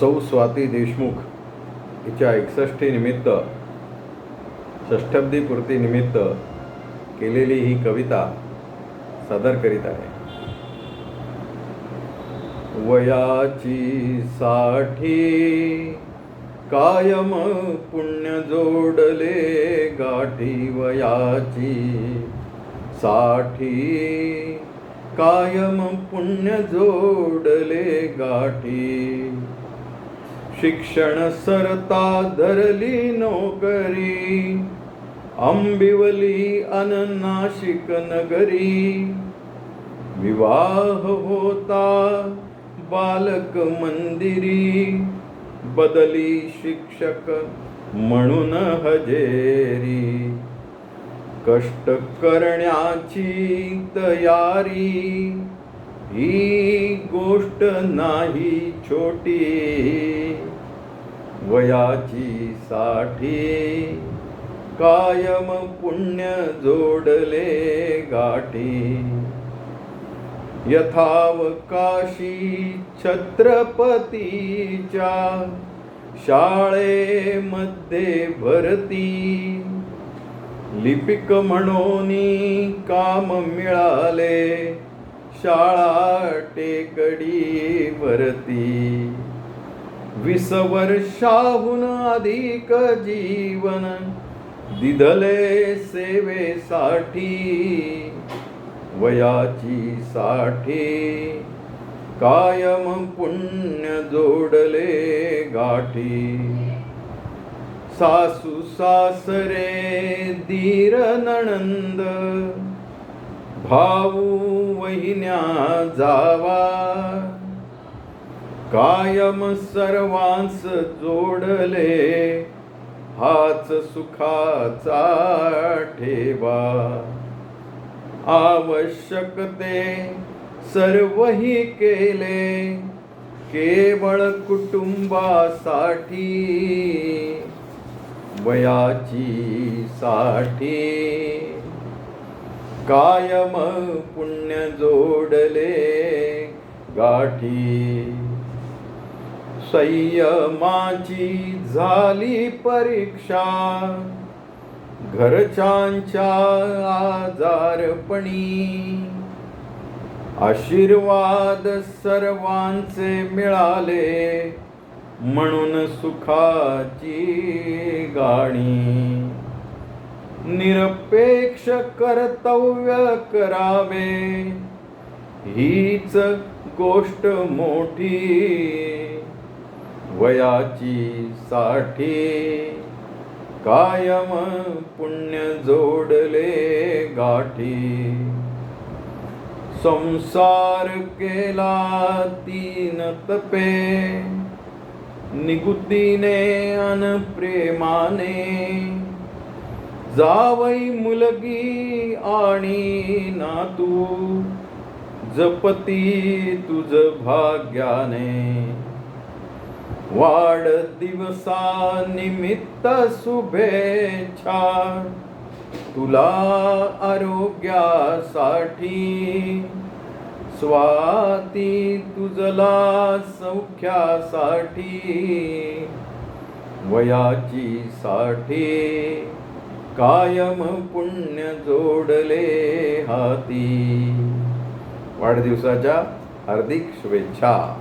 सौ स्वाती देशमुख हिच्या एकसष्टी निमित्त केलेली ही कविता सादर करीत आहे. वयाची साठी कायम पुण्य जोडले गाठी वयाची साठी कायम पुण्य जोडले गाठी शिक्षण सरता धरली नोकरी आंबिवली अननाशिक नगरी. विवाह होता बालक मंदिरी बदली शिक्षक म्हणून हजेरी. कष्ट करण्याची तयारी ही गोष्ट नाही छोटी. वयाची साठी. कायम पुण्य जोडले गाठी. यथावकाशी छत्रपतीच्या शाळेमध्ये भरती. लिपिक म्हणून काम मिळाले शाळा टेकडी भरती वीस वर्षाहून अधिक जीवन दिधले सेवेसाठी वयाची साठी. कायम पुण्य जोडले गाठी. सासू सासरे धीर नणंद भाऊ वहिन्या जावा. कायम सर्वांस जोडले हाच सुखाचा ठेवा. आवश्यकते सर्वही केले केवळ कुटुंबासाठी वयाची साठी. कायम पुण्य जोडले गाठी संयमाची झाली परीक्षा. घरच्यांच्या आजारपणी. आशीर्वाद सर्वांचे मिळाले म्हणून सुखाची गाणी. निरपेक्ष कर्तव्य करावे. हीच गोष्ट मोठी. वयाची साठी कायम पुण्य जोडले गाठी. संसार केला तीन तपे निगुतीने अन प्रेमाने. जावई मुलगी आणि नातू जपती तुझ भाग्याने. वाढदिवसानिमित्त शुभेच्छा. तुला आरोग्यासाठी. स्वाती तुझला सौख्यासाठी. वयाची साठी कायम पुण्य जोडले हाती. वाढदिवसाच्या हार्दिक शुभेच्छा.